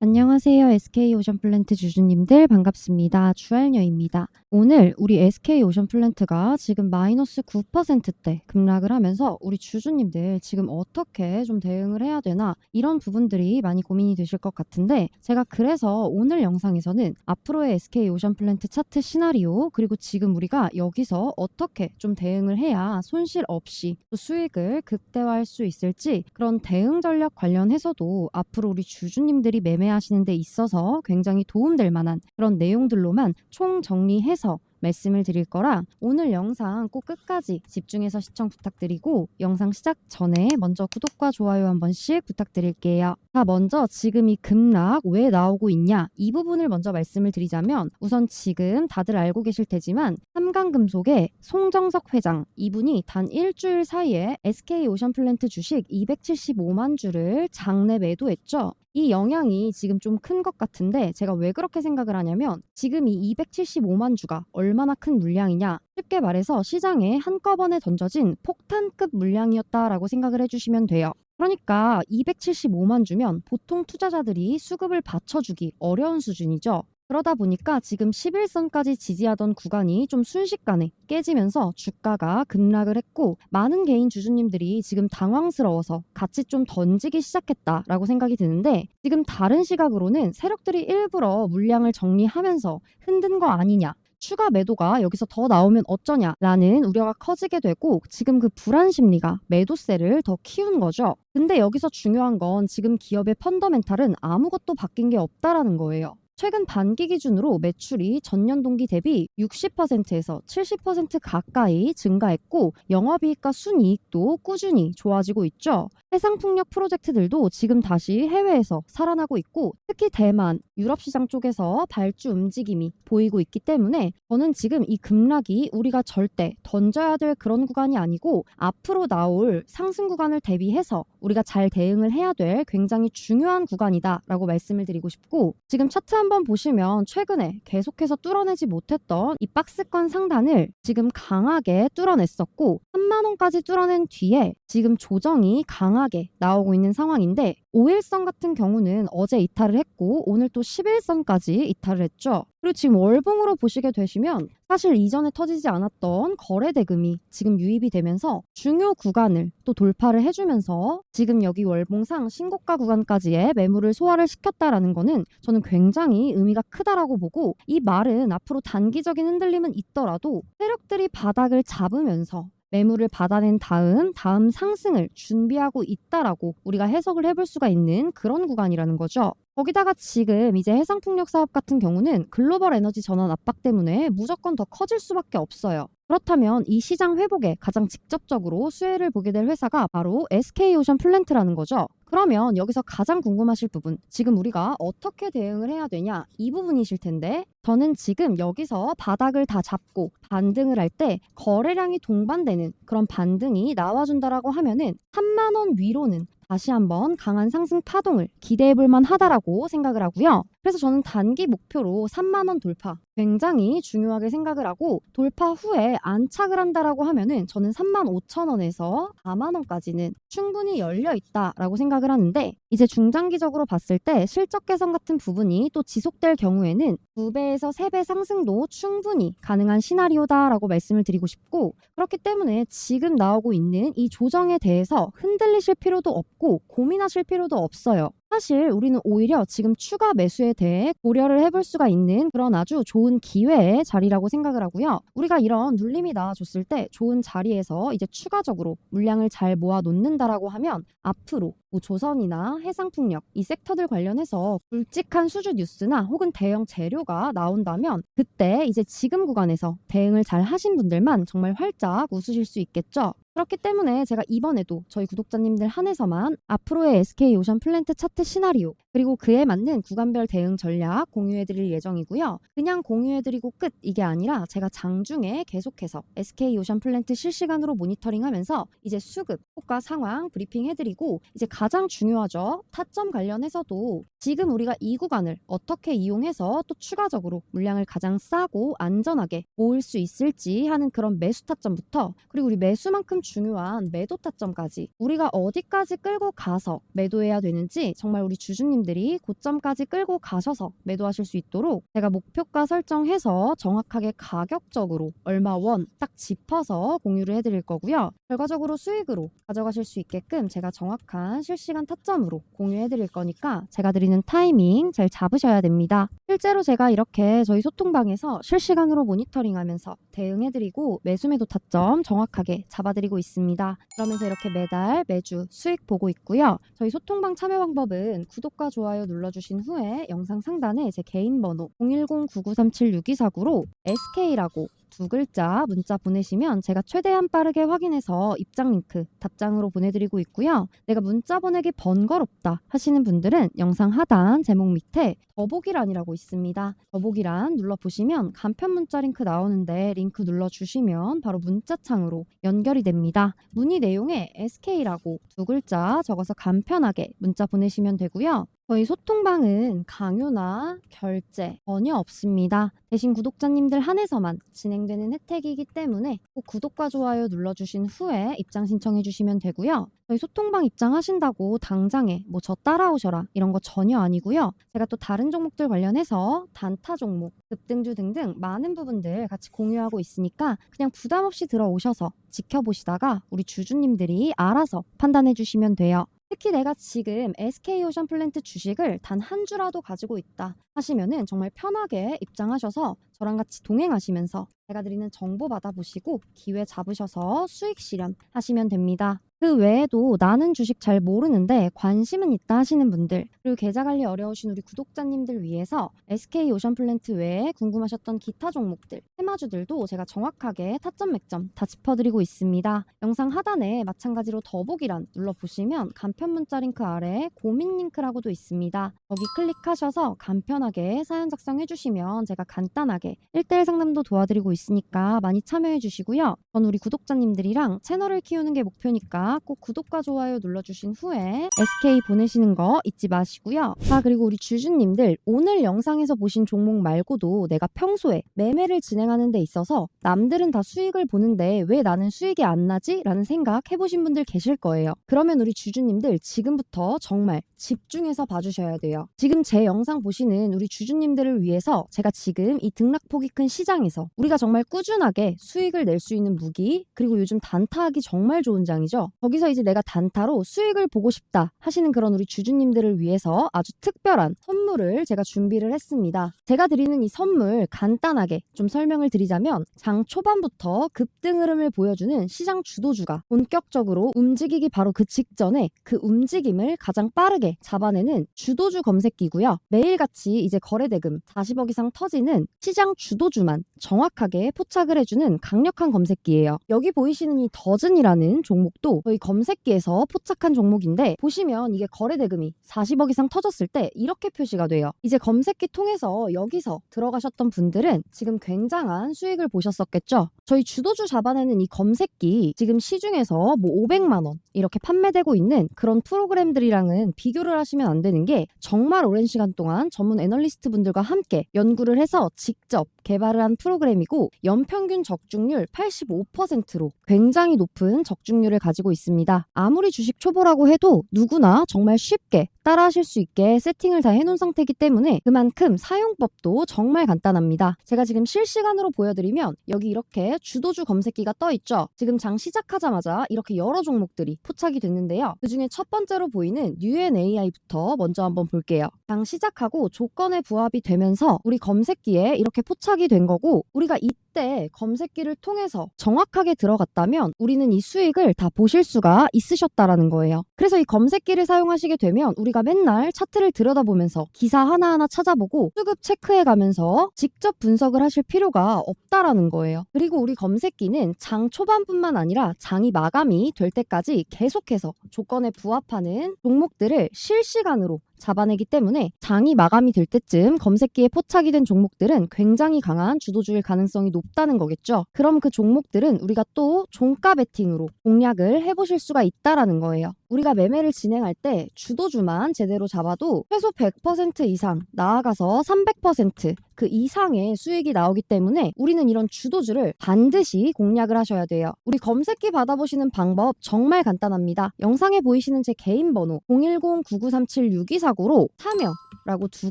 안녕하세요. SK 오션 플랜트 주주님들 반갑습니다. 주알녀입니다. 오늘 우리 SK 오션 플랜트가 지금 마이너스 9%대 급락을 하면서 우리 주주님들 지금 어떻게 좀 대응을 해야 되나 이런 부분들이 많이 고민이 되실 것 같은데 제가 그래서 오늘 영상에서는 앞으로의 SK 오션 플랜트 차트 시나리오 그리고 지금 우리가 여기서 어떻게 좀 대응을 해야 손실 없이 또 수익을 극대화할 수 있을지 그런 대응 전략 관련해서도 앞으로 우리 주주님들이 매매 하시는 데 있어서 굉장히 도움될 만한 그런 내용들로만 총 정리해서 말씀을 드릴 거라 오늘 영상 꼭 끝까지 집중해서 시청 부탁드리고 영상 시작 전에 먼저 구독과 좋아요 한 번씩 부탁드릴게요. 자, 먼저 지금 이 급락 왜 나오고 있냐 이 부분을 먼저 말씀을 드리자면 우선 지금 다들 알고 계실 테지만 삼강금속의 송정석 회장 이분이 단 일주일 사이에 SK 오션플랜트 주식 275만 주를 장내 매도했죠. 이 영향이 지금 좀 큰 것 같은데 제가 왜 그렇게 생각을 하냐면 지금 이 275만 주가 얼마나 큰 물량이냐 쉽게 말해서 시장에 한꺼번에 던져진 폭탄급 물량이었다라고 생각을 해주시면 돼요. 그러니까 275만 주면 보통 투자자들이 수급을 받쳐주기 어려운 수준이죠. 그러다 보니까 지금 11선까지 지지하던 구간이 좀 순식간에 깨지면서 주가가 급락을 했고 많은 개인 주주님들이 지금 당황스러워서 같이 좀 던지기 시작했다라고 생각이 드는데 지금 다른 시각으로는 세력들이 일부러 물량을 정리하면서 흔든 거 아니냐 추가 매도가 여기서 더 나오면 어쩌냐라는 우려가 커지게 되고 지금 그 불안 심리가 매도세를 더 키운 거죠. 근데 여기서 중요한 건 지금 기업의 펀더멘탈은 아무것도 바뀐 게 없다라는 거예요. 최근 반기 기준으로 매출이 전년 동기 대비 60%에서 70% 가까이 증가했고 영업이익과 순이익도 꾸준히 좋아지고 있죠. 해상풍력 프로젝트들도 지금 다시 해외에서 살아나고 있고 특히 대만, 유럽 시장 쪽에서 발주 움직임이 보이고 있기 때문에 저는 지금 이 급락이 우리가 절대 던져야 될 그런 구간이 아니고 앞으로 나올 상승 구간을 대비해서 우리가 잘 대응을 해야 될 굉장히 중요한 구간이다라고 말씀을 드리고 싶고 지금 차트 한번 보시면 최근에 계속해서 뚫어내지 못했던 이 박스권 상단을 지금 강하게 뚫어냈었고 3만 원까지 뚫어낸 뒤에 지금 조정이 강하게 나오고 있는 상황인데 5일선 같은 경우는 어제 이탈을 했고 오늘 또 11선까지 이탈을 했죠. 그리고 지금 월봉으로 보시게 되시면 사실 이전에 터지지 않았던 거래 대금이 지금 유입이 되면서 중요 구간을 또 돌파를 해주면서 지금 여기 월봉상 신고가 구간까지의 매물을 소화를 시켰다라는 거는 저는 굉장히 의미가 크다라고 보고 이 말은 앞으로 단기적인 흔들림은 있더라도 세력들이 바닥을 잡으면서 매물을 받아낸 다음 다음 상승을 준비하고 있다라고 우리가 해석을 해볼 수가 있는 그런 구간이라는 거죠. 거기다가 지금 이제 해상풍력 사업 같은 경우는 글로벌 에너지 전환 압박 때문에 무조건 더 커질 수밖에 없어요. 그렇다면 이 시장 회복에 가장 직접적으로 수혜를 보게 될 회사가 바로 SK오션 플랜트라는 거죠. 그러면 여기서 가장 궁금하실 부분, 지금 우리가 어떻게 대응을 해야 되냐 이 부분이실 텐데 저는 지금 여기서 바닥을 다 잡고 반등을 할 때 거래량이 동반되는 그런 반등이 나와준다라고 하면은 3만 원 위로는 다시 한번 강한 상승 파동을 기대해 볼 만하다라고 생각을 하고요. 그래서 저는 단기 목표로 3만 원 돌파 굉장히 중요하게 생각을 하고 돌파 후에 안착을 한다라고 하면은 저는 3만 5천 원에서 4만 원까지는 충분히 열려 있다라고 생각을 하는데 이제 중장기적으로 봤을 때 실적 개선 같은 부분이 또 지속될 경우에는 2배에서 3배 상승도 충분히 가능한 시나리오다라고 말씀을 드리고 싶고 그렇기 때문에 지금 나오고 있는 이 조정에 대해서 흔들리실 필요도 없고 고민하실 필요도 없어요. 사실 우리는 오히려 지금 추가 매수에 대해 고려를 해볼 수가 있는 그런 아주 좋은 기회의 자리라고 생각을 하고요. 우리가 이런 눌림이 나와줬을 때 좋은 자리에서 이제 추가적으로 물량을 잘 모아 놓는다라고 하면 앞으로 뭐 조선이나 해상풍력 이 섹터들 관련해서 굵직한 수주 뉴스나 혹은 대형 재료가 나온다면 그때 이제 지금 구간에서 대응을 잘 하신 분들만 정말 활짝 웃으실 수 있겠죠. 그렇기 때문에 제가 이번에도 저희 구독자님들 한해서만 앞으로의 SK 오션 플랜트 차트 시나리오 그리고 그에 맞는 구간별 대응 전략 공유해드릴 예정이고요. 그냥 공유해드리고 끝 이게 아니라 제가 장중에 계속해서 SK 오션 플랜트 실시간으로 모니터링하면서 이제 수급 효과 상황 브리핑해드리고 이제 가장 중요하죠. 타점 관련해서도 지금 우리가 이 구간을 어떻게 이용해서 또 추가적으로 물량을 가장 싸고 안전하게 모을 수 있을지 하는 그런 매수 타점부터 그리고 우리 매수만큼 중요한 매도 타점까지 우리가 어디까지 끌고 가서 매도해야 되는지 정말 우리 주주님들이 고점까지 끌고 가셔서 매도하실 수 있도록 제가 목표가 설정해서 정확하게 가격적으로 얼마 원 딱 짚어서 공유를 해드릴 거고요. 결과적으로 수익으로 가져가실 수 있게끔 제가 정확한 실시간 타점으로 공유해드릴 거니까 제가 드리는 타이밍 잘 잡으셔야 됩니다. 실제로 제가 이렇게 저희 소통방에서 실시간으로 모니터링하면서 대응해드리고 매수매도 타점 정확하게 잡아드리 고 있습니다. 그러면서 이렇게 매달 매주 수익 보고 있고요. 저희 소통방 참여 방법은 구독과 좋아요 눌러주신 후에 영상 상단에 제 개인 번호 010-9937-6249로 SK라고 두 글자 문자 보내시면 제가 최대한 빠르게 확인해서 입장 링크 답장으로 보내드리고 있고요. 내가 문자 보내기 번거롭다 하시는 분들은 영상 하단 제목 밑에 더보기란이라고 있습니다. 더보기란 눌러보시면 간편 문자 링크 나오는데 링크 눌러주시면 바로 문자창으로 연결이 됩니다. 문의 내용에 SK라고 두 글자 적어서 간편하게 문자 보내시면 되고요. 저희 소통방은 강요나 결제 전혀 없습니다. 대신 구독자님들 한해서만 진행되는 혜택이기 때문에 꼭 구독과 좋아요 눌러주신 후에 입장 신청해 주시면 되고요. 저희 소통방 입장하신다고 당장에 뭐 저 따라오셔라 이런 거 전혀 아니고요. 제가 또 다른 종목들 관련해서 단타 종목, 급등주 등등 많은 부분들 같이 공유하고 있으니까 그냥 부담 없이 들어오셔서 지켜보시다가 우리 주주님들이 알아서 판단해 주시면 돼요. 특히 내가 지금 SK오션 플랜트 주식을 단 한 주라도 가지고 있다 하시면은 정말 편하게 입장하셔서 저랑 같이 동행하시면서 제가 드리는 정보 받아보시고 기회 잡으셔서 수익 실현 하시면 됩니다. 그 외에도 나는 주식 잘 모르는데 관심은 있다 하시는 분들 그리고 계좌 관리 어려우신 우리 구독자님들 위해서 SK 오션 플랜트 외에 궁금하셨던 기타 종목들 테마주들도 제가 정확하게 타점 맥점 다 짚어드리고 있습니다. 영상 하단에 마찬가지로 더보기란 눌러보시면 간편 문자 링크 아래 고민 링크라고도 있습니다. 거기 클릭하셔서 간편하게 사연 작성해 주시면 제가 간단하게 1대1 상담도 도와드리고 있으니까 많이 참여해 주시고요. 전 우리 구독자님들이랑 채널을 키우는 게 목표니까 꼭 구독과 좋아요 눌러주신 후에 SK 보내시는 거 잊지 마시고요. 자 그리고 우리 주주님들 오늘 영상에서 보신 종목 말고도 내가 평소에 매매를 진행하는 데 있어서 남들은 다 수익을 보는데 왜 나는 수익이 안 나지? 라는 생각 해보신 분들 계실 거예요. 그러면 우리 주주님들 지금부터 정말 집중해서 봐주셔야 돼요. 지금 제 영상 보시는 우리 주주님들을 위해서 제가 지금 이 등락 폭이 큰 시장에서 우리가 정말 꾸준하게 수익을 낼 수 있는 무기 그리고 요즘 단타하기 정말 좋은 장이죠. 거기서 이제 내가 단타로 수익을 보고 싶다 하시는 그런 우리 주주님들을 위해서 아주 특별한 선물을 제가 준비를 했습니다. 제가 드리는 이 선물 간단하게 좀 설명을 드리자면 장 초반부터 급등 흐름을 보여주는 시장 주도주가 본격적으로 움직이기 바로 그 직전에 그 움직임을 가장 빠르게 잡아내는 주도주 검색기고요. 매일같이 이제 거래대금 40억 이상 터지는 시장 주도주만 정확하게 포착을 해주는 강력한 검색기예요. 여기 보이시는 이 더즌이라는 종목도 저희 검색기에서 포착한 종목인데 보시면 이게 거래 대금이 40억 이상 터졌을 때 이렇게 표시가 돼요. 이제 검색기 통해서 여기서 들어가셨던 분들은 지금 굉장한 수익을 보셨었겠죠. 저희 주도주 잡아내는 이 검색기 지금 시중에서 뭐 500만 원 이렇게 판매되고 있는 그런 프로그램들이랑은 비교를 하시면 안 되는 게 정말 오랜 시간 동안 전문 애널리스트 분들과 함께 연구를 해서 직접 Aesop 개발을 한 프로그램이고 연평균 적중률 85%로 굉장히 높은 적중률을 가지고 있습니다. 아무리 주식 초보라고 해도 누구나 정말 쉽게 따라하실 수 있게 세팅을 다 해놓은 상태이기 때문에 그만큼 사용법도 정말 간단합니다. 제가 지금 실시간으로 보여드리면 여기 이렇게 주도주 검색기가 떠 있죠. 지금 장 시작하자마자 이렇게 여러 종목들이 포착이 됐는데요. 그 중에 첫 번째로 보이는 UNAI부터 먼저 한번 볼게요. 장 시작하고 조건에 부합이 되면서 우리 검색기에 이렇게 포착 이 된 거고 우리가 이 때 검색기를 통해서 정확하게 들어갔다면 우리는 이 수익을 다 보실 수가 있으셨다라는 거예요. 그래서 이 검색기를 사용하시게 되면 우리가 맨날 차트를 들여다보면서 기사 하나하나 찾아보고 수급 체크해 가면서 직접 분석을 하실 필요가 없다라는 거예요. 그리고 우리 검색기는 장 초반뿐만 아니라 장이 마감이 될 때까지 계속해서 조건에 부합하는 종목들을 실시간으로 잡아내기 때문에 장이 마감이 될 때쯤 검색기에 포착이 된 종목들은 굉장히 강한 주도주일 가능성이 높 없다는 거겠죠. 그럼 그 종목들은 우리가 또 종가 베팅으로 공략을 해보실 수가 있다라는 거예요. 우리가 매매를 진행할 때 주도주만 제대로 잡아도 최소 100% 이상 나아가서 300%그 이상의 수익이 나오기 때문에 우리는 이런 주도주를 반드시 공략을 하셔야 돼요. 우리 검색기 받아보시는 방법 정말 간단합니다. 영상에 보이시는 제 개인 번호 010-9937-6249로 참여 라고 두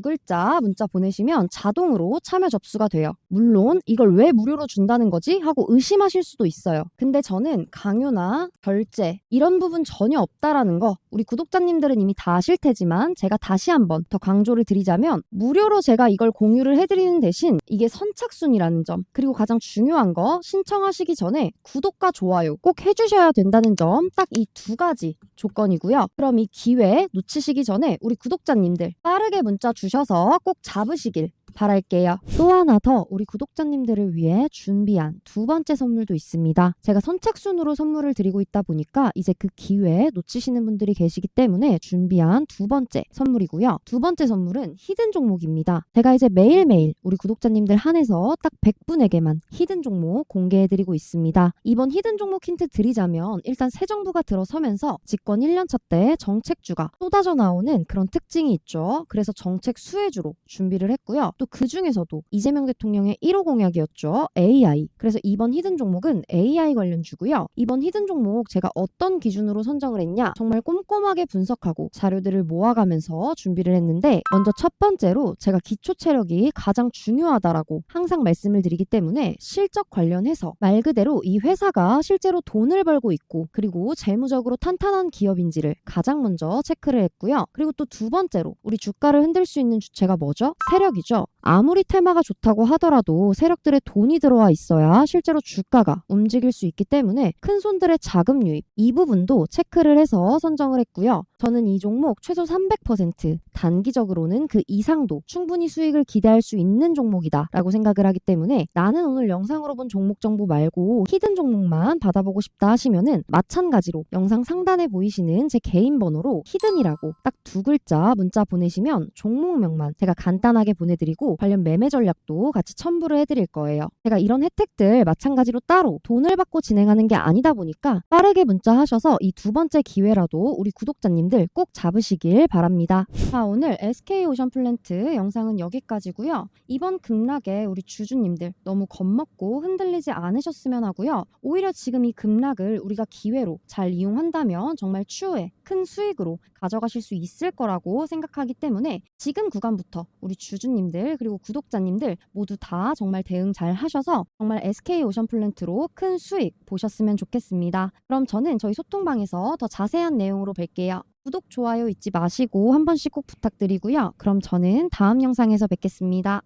글자 문자 보내시면 자동으로 참여 접수가 돼요. 물론 이걸 왜 무료로 준다는 거지? 하고 의심하실 수도 있어요. 근데 저는 강요나 결제 이런 부분 전혀 없다라는 거 우리 구독자님들은 이미 다 아실 테지만 제가 다시 한번 더 강조를 드리자면 무료로 제가 이걸 공유를 해드리는 대신 이게 선착순이라는 점 그리고 가장 중요한 거 신청하시기 전에 구독과 좋아요 꼭 해주셔야 된다는 점 딱 이 두 가지 조건이고요. 그럼 이 기회 놓치시기 전에 우리 구독자님들 빠르게 문자 주셔서 꼭 잡으시길 바랄게요. 또 하나 더 우리 구독자님들을 위해 준비한 두 번째 선물도 있습니다. 제가 선착순으로 선물을 드리고 있다 보니까 이제 그 기회 놓치시는 분들이 계시기 때문에 준비한 두 번째 선물이고요. 두 번째 선물은 히든 종목입니다. 제가 이제 매일매일 우리 구독자님들 한해서 딱 100분에게만 히든 종목 공개해드리고 있습니다. 이번 히든 종목 힌트 드리자면 일단 새 정부가 들어서면서 집권 1년차 때 정책주가 쏟아져 나오는 그런 특징이 있죠. 그래서 정책 수혜주로 준비를 했고요. 또 그 중에서도 이재명 대통령의 1호 공약이었죠. AI. 그래서 이번 히든 종목은 AI 관련 주고요. 이번 히든 종목 제가 어떤 기준으로 선정을 했냐? 정말 꼼꼼하게 분석하고 자료들을 모아가면서 준비를 했는데 먼저 첫 번째로 제가 기초 체력이 가장 중요하다라고 항상 말씀을 드리기 때문에 실적 관련해서 말 그대로 이 회사가 실제로 돈을 벌고 있고 그리고 재무적으로 탄탄한 기업인지를 가장 먼저 체크를 했고요. 그리고 또 두 번째로 우리 주가를 흔들 수 있는 주체가 뭐죠? 세력이죠. 아무리 테마가 좋다고 하더라도 세력들의 돈이 들어와 있어야 실제로 주가가 움직일 수 있기 때문에 큰 손들의 자금 유입 이 부분도 체크를 해서 선정을 했고요. 저는 이 종목 최소 300% 단기적으로는 그 이상도 충분히 수익을 기대할 수 있는 종목이다라고 생각을 하기 때문에 나는 오늘 영상으로 본 종목 정보 말고 히든 종목만 받아보고 싶다 하시면은 마찬가지로 영상 상단에 보이시는 제 개인 번호로 히든이라고 딱 두 글자 문자 보내시면 종목명만 제가 간단하게 보내드리 고 관련 매매 전략도 같이 첨부를 해드릴 거예요. 제가 이런 혜택들 마찬가지로 따로 돈을 받고 진행하는 게 아니다 보니까 빠르게 문자 하셔서 이 두 번째 기회라도 우리 구독자님들 꼭 잡으시길 바랍니다. 자, 오늘 SK 오션 플랜트 영상은 여기까지고요. 이번 급락에 우리 주주님들 너무 겁먹고 흔들리지 않으셨으면 하고요. 오히려 지금 이 급락을 우리가 기회로 잘 이용한다면 정말 추후에 큰 수익으로 가져가실 수 있을 거라고 생각하기 때문에 지금 구간부터 우리 주주님들 그리고 구독자님들 모두 다 정말 대응 잘 하셔서 정말 SK 오션 플랜트로 큰 수익 보셨으면 좋겠습니다. 그럼 저는 저희 소통방에서 더 자세한 내용으로 뵐게요. 구독, 좋아요 잊지 마시고 한 번씩 꼭 부탁드리고요. 그럼 저는 다음 영상에서 뵙겠습니다.